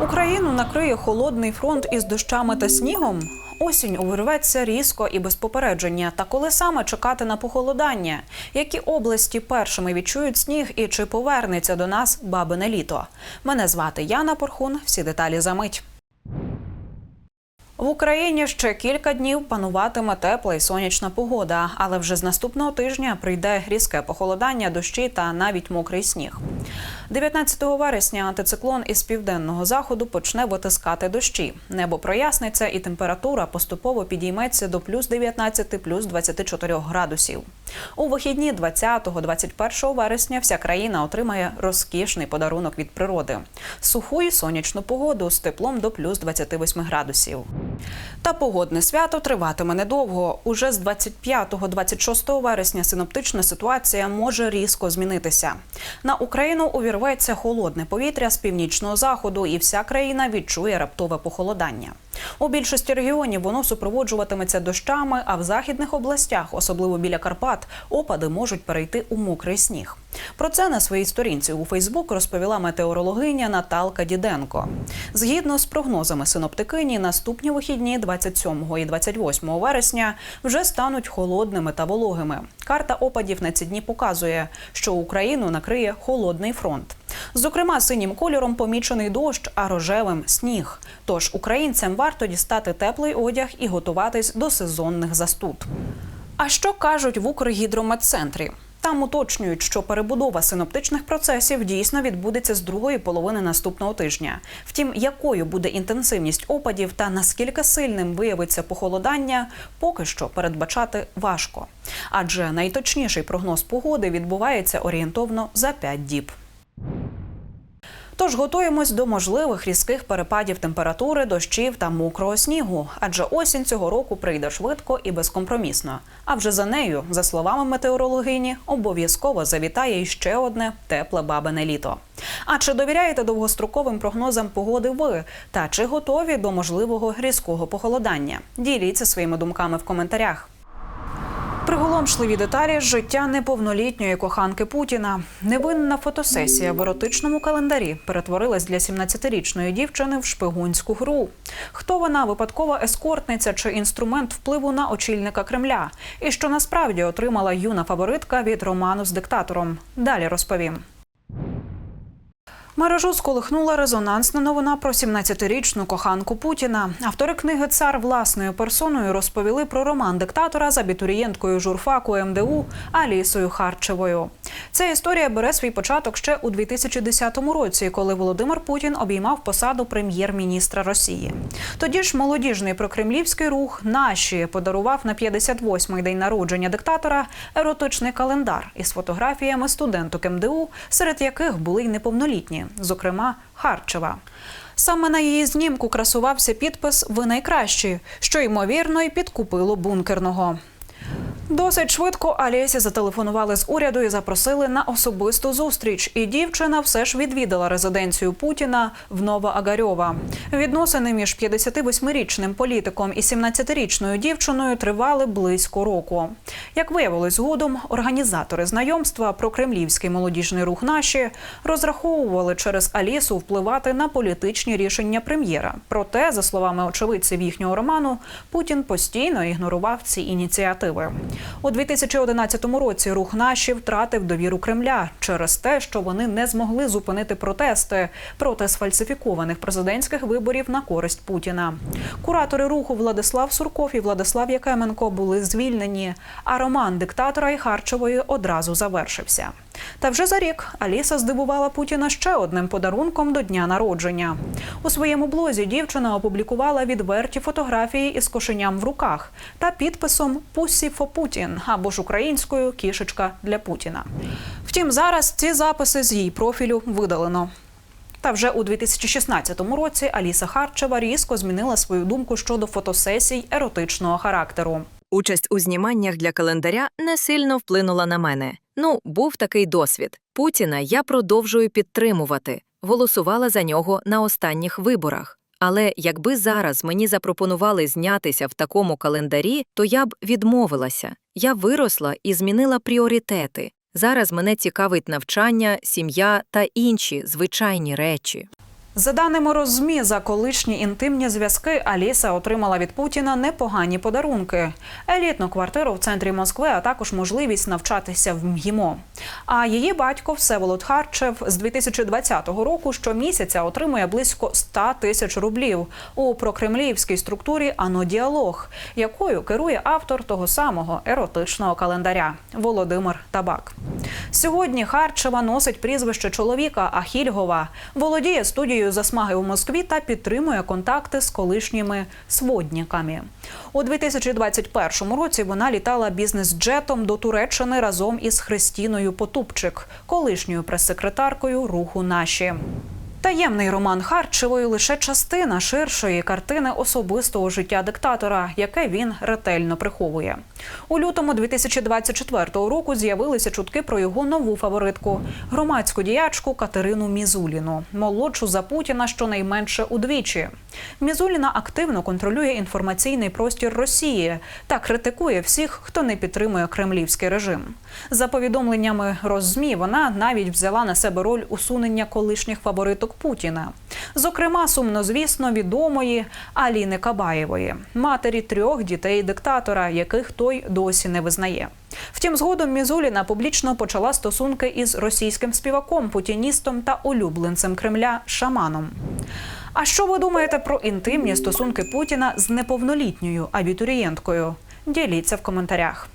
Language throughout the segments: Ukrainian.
Україну накриє холодний фронт із дощами та снігом. Осінь увірветься різко і без попередження. Та коли саме чекати на похолодання? Які області першими відчують сніг і чи повернеться до нас бабине літо? Мене звати Яна Порхун. Всі деталі за мить. В Україні ще кілька днів пануватиме тепла і сонячна погода, але вже з наступного тижня прийде різке похолодання, дощі та навіть мокрий сніг. 19 вересня антициклон із південного заходу почне витискати дощі. Небо проясниться і температура поступово підійметься до плюс 19, плюс 24 градусів. У вихідні 20-21 вересня вся країна отримає розкішний подарунок від природи суху і сонячну погоду з теплом до плюс 28 градусів. Та погодне свято триватиме недовго. Уже з 25-26 вересня синоптична ситуація може різко змінитися. На Україну увірветься холодне повітря з північного заходу, і вся країна відчує раптове похолодання. У більшості регіонів воно супроводжуватиметься дощами, а в західних областях, особливо біля Карпат, опади можуть перейти у мокрий сніг. Про це на своїй сторінці у Фейсбук розповіла метеорологиня Наталка Діденко. Згідно з прогнозами синоптикині, наступні вихідні 27 і 28 вересня вже стануть холодними та вологими. Карта опадів на ці дні показує, що Україну накриє холодний фронт. Зокрема, синім кольором помічений дощ, а рожевим сніг. Тож українцям варто дістати теплий одяг і готуватись до сезонних застуд. А що кажуть в Укргідрометцентрі? Там уточнюють, що перебудова синоптичних процесів дійсно відбудеться з другої половини наступного тижня. Втім, якою буде інтенсивність опадів та наскільки сильним виявиться похолодання, поки що передбачати важко. Адже найточніший прогноз погоди відбувається орієнтовно за 5 діб. Тож готуємось до можливих різких перепадів температури, дощів та мокрого снігу, адже осінь цього року прийде швидко і безкомпромісно. А вже за нею, за словами метеорологині, обов'язково завітає іще одне тепле бабине літо. А чи довіряєте довгостроковим прогнозам погоди ви? Та чи готові до можливого різкого похолодання? Діліться своїми думками в коментарях. Приголомшливі деталі життя неповнолітньої коханки Путіна. Невинна фотосесія в еротичному календарі перетворилась для 17-річної дівчини в шпигунську гру. Хто вона випадкова ескортниця чи інструмент впливу на очільника Кремля? І що насправді отримала юна фаворитка від роману з диктатором? Далі розповім. Мережу сколихнула резонансна новина про 17-річну коханку Путіна. Автори книги Цар власною персоною розповіли про роман диктатора з абітурієнткою журфаку МДУ Алісою Харчевою. Ця історія бере свій початок ще у 2010 році, коли Володимир Путін обіймав посаду прем'єр-міністра Росії. Тоді ж молодіжний прокремлівський рух наші подарував на 58-й день народження диктатора еротичний календар із фотографіями студенток МДУ, серед яких були й неповнолітні зокрема Харчева. Саме на її знімку красувався підпис Ви найкращі, що ймовірно й підкупило бункерного. Досить швидко Алєсі зателефонували з уряду і запросили на особисту зустріч. І дівчина все ж відвідала резиденцію Путіна в Новоагарьова. Відносини між 58-річним політиком і 17-річною дівчиною тривали близько року. Як виявилось згодом, організатори знайомства про кремлівський молодіжний рух наші розраховували через Алісу впливати на політичні рішення прем'єра. Проте, за словами очевидців їхнього роману, Путін постійно ігнорував ці ініціативи. У 2011 році рух наші втратив довіру Кремля через те, що вони не змогли зупинити протести проти сфальсифікованих президентських виборів на користь Путіна. Куратори руху Владислав Сурков і Владислав Якеменко були звільнені, а роман диктатора і Харчевої одразу завершився. Та вже за рік Аліса здивувала Путіна ще одним подарунком до дня народження. У своєму блозі дівчина опублікувала відверті фотографії із кошеням в руках та підписом «Pussy for Putin» або ж українською кішечка для Путіна. Втім, зараз ці записи з її профілю видалено. Та вже у 2016 році Аліса Харчева різко змінила свою думку щодо фотосесій еротичного характеру. Участь у зніманнях для календаря не сильно вплинула на мене. Ну, був такий досвід. Путіна я продовжую підтримувати, голосувала за нього на останніх виборах. Але якби зараз мені запропонували знятися в такому календарі, то я б відмовилася. Я виросла і змінила пріоритети. Зараз мене цікавить навчання, сім'я та інші звичайні речі. За даними Розмі, за колишні інтимні зв'язки Аліса отримала від Путіна непогані подарунки: елітну квартиру в центрі Москви, а також можливість навчатися в МГІМО. А її батько Всеволод Харчев з 2020 року щомісяця отримує близько 100 тисяч рублів у прокремлівській структурі Ано Діалог, якою керує автор того самого еротичного календаря Володимир Табак. Сьогодні Харчева носить прізвище чоловіка Ахільгова, володіє студією засмаги у Москві та підтримує контакти з колишніми сводніками. У 2021 році вона літала бізнес-джетом до Туреччини разом із Христіною Потупчик, колишньою прес-секретаркою руху наші. Таємний роман Харчевої лише частина ширшої картини особистого життя диктатора, яке він ретельно приховує. У лютому 2024 року з'явилися чутки про його нову фаворитку громадську діячку Катерину Мізуліну, молодшу за Путіна щонайменше удвічі. Мізуліна активно контролює інформаційний простір Росії та критикує всіх, хто не підтримує кремлівський режим. За повідомленнями Роззмі, вона навіть взяла на себе роль усунення колишніх фавориток Путіна. Зокрема, сумнозвісно відомої Аліни Кабаєвої, матері трьох дітей диктатора, яких той досі не визнає. Втім, згодом Мізуліна публічно почала стосунки із російським співаком, путіністом та улюбленцем Кремля Шаманом. А що ви думаєте про інтимні стосунки Путіна з неповнолітньою абітурієнткою? Діліться в коментарях.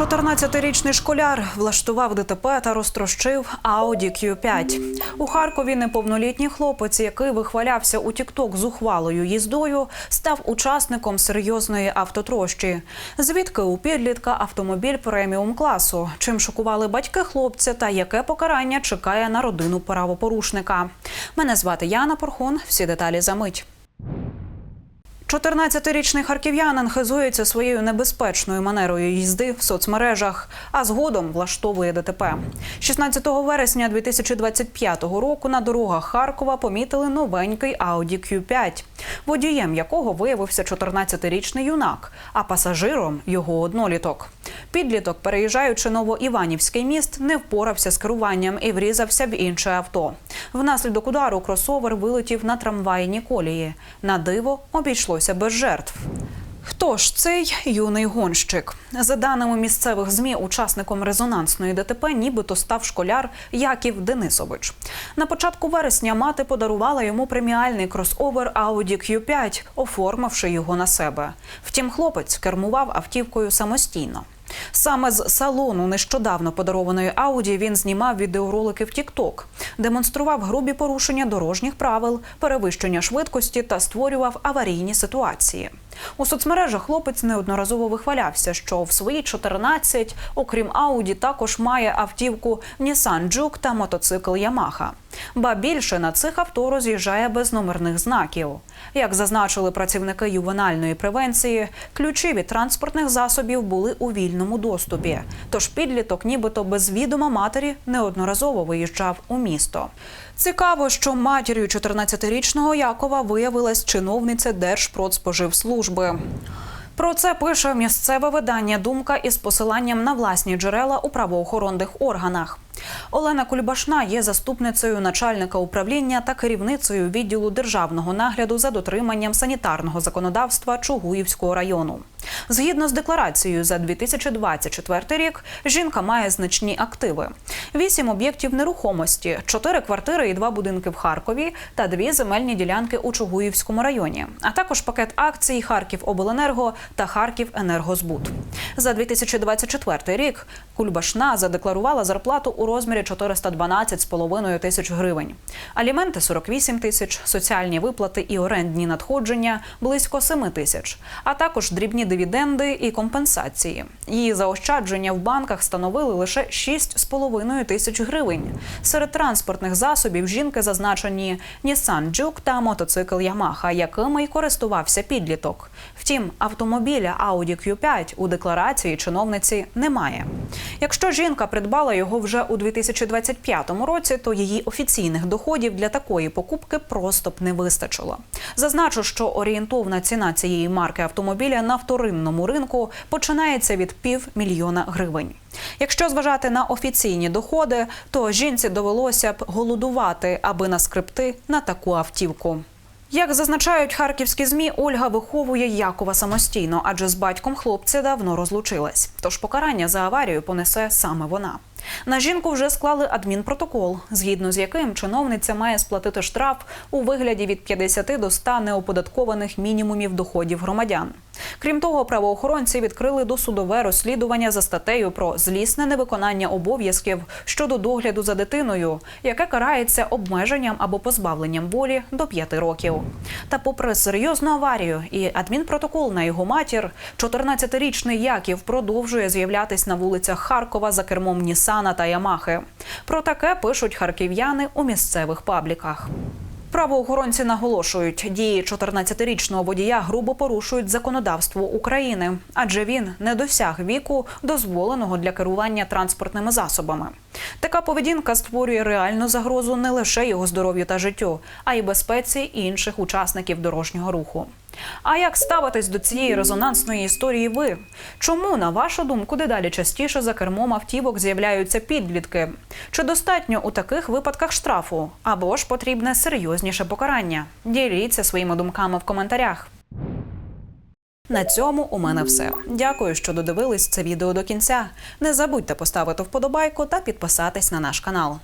14-річний школяр влаштував ДТП та розтрощив Audi Q5. У Харкові неповнолітній хлопець, який вихвалявся у Тікток зухвалою їздою, став учасником серйозної автотрощі. Звідки у підлітка автомобіль преміум класу? Чим шокували батьки хлопця та яке покарання чекає на родину правопорушника? Мене звати Яна Порхун. Всі деталі за мить. 14-річний харків'янин хизується своєю небезпечною манерою їзди в соцмережах, а згодом влаштовує ДТП. 16 вересня 2025 року на дорогах Харкова помітили новенький Audi Q5, водієм якого виявився 14-річний юнак, а пасажиром його одноліток. Підліток, переїжджаючи Новоіванівський міст, не впорався з керуванням і врізався в інше авто. Внаслідок удару кросовер вилетів на трамвайні колії. На диво обійшлося без жертв. Хто ж цей юний гонщик? За даними місцевих змі, учасником резонансної ДТП нібито став школяр Яків Денисович. На початку вересня мати подарувала йому преміальний кросовер Audi Q5, оформивши його на себе. Втім, хлопець кермував автівкою самостійно. Саме з салону нещодавно подарованої Ауді він знімав відеоролики в TikTok, демонстрував грубі порушення дорожніх правил, перевищення швидкості та створював аварійні ситуації. У соцмережах хлопець неодноразово вихвалявся, що в свої 14, окрім Ауді, також має автівку Nissan Juke та мотоцикл Yamaha. Ба більше на цих авто роз'їжджає без номерних знаків. Як зазначили працівники ювенальної превенції, ключі від транспортних засобів були у вільному доступі. Тож підліток, нібито без відома матері, неодноразово виїжджав у місто. Цікаво, що матір'ю 14-річного Якова виявилась чиновниця Держпродспоживслужби. Про це пише місцеве видання Думка із посиланням на власні джерела у правоохоронних органах. Олена Кульбашна є заступницею начальника управління та керівницею відділу державного нагляду за дотриманням санітарного законодавства Чугуївського району. Згідно з декларацією за 2024 рік, жінка має значні активи: вісім об'єктів нерухомості, чотири квартири і два будинки в Харкові та дві земельні ділянки у Чугуївському районі, а також пакет акцій Харків Обленерго та Харків Енергозбут. За 2024 рік Кульбашна задекларувала зарплату у розмірі 412,5 тисяч гривень, аліменти 48 тисяч, соціальні виплати і орендні надходження близько 7 тисяч, а також дрібні дивіденди і компенсації. Її заощадження в банках становили лише 6,5 тисяч гривень. Серед транспортних засобів жінки зазначені Nissan Juke та мотоцикл Yamaha, якими й користувався підліток. Втім, автомобіля Audi Q5 у декларації чиновниці немає. Якщо жінка придбала його вже у 2025 році, то її офіційних доходів для такої покупки просто б не вистачило. Зазначу, що орієнтовна ціна цієї марки автомобіля на вторинному ринку починається від півмільйона гривень. Якщо зважати на офіційні доходи, то жінці довелося б голодувати, аби наскребти на таку автівку. Як зазначають харківські змі, Ольга виховує Якова самостійно, адже з батьком хлопця давно розлучилась. Тож покарання за аварію понесе саме вона. На жінку вже склали адмінпротокол, згідно з яким чиновниця має сплатити штраф у вигляді від 50 до 100 неоподаткованих мінімумів доходів громадян. Крім того, правоохоронці відкрили досудове розслідування за статтею про злісне невиконання обов'язків щодо догляду за дитиною, яке карається обмеженням або позбавленням волі до 5 років. Та, попри серйозну аварію і адмінпротокол на його матір, 14-річний Яків продовжує з'являтись на вулицях Харкова за кермом Нісана та Ямахи. Про таке пишуть харків'яни у місцевих пабліках. Правоохоронці наголошують, дії 14-річного водія грубо порушують законодавство України, адже він не досяг віку, дозволеного для керування транспортними засобами. Така поведінка створює реальну загрозу не лише його здоров'ю та життю, а й безпеці інших учасників дорожнього руху. А як ставитись до цієї резонансної історії ви? Чому, на вашу думку, дедалі частіше за кермом автівок з'являються підлітки? Чи достатньо у таких випадках штрафу? Або ж потрібне серйозніше покарання? Діліться своїми думками в коментарях. На цьому у мене все. Дякую, що додивились це відео до кінця. Не забудьте поставити вподобайку та підписатись на наш канал.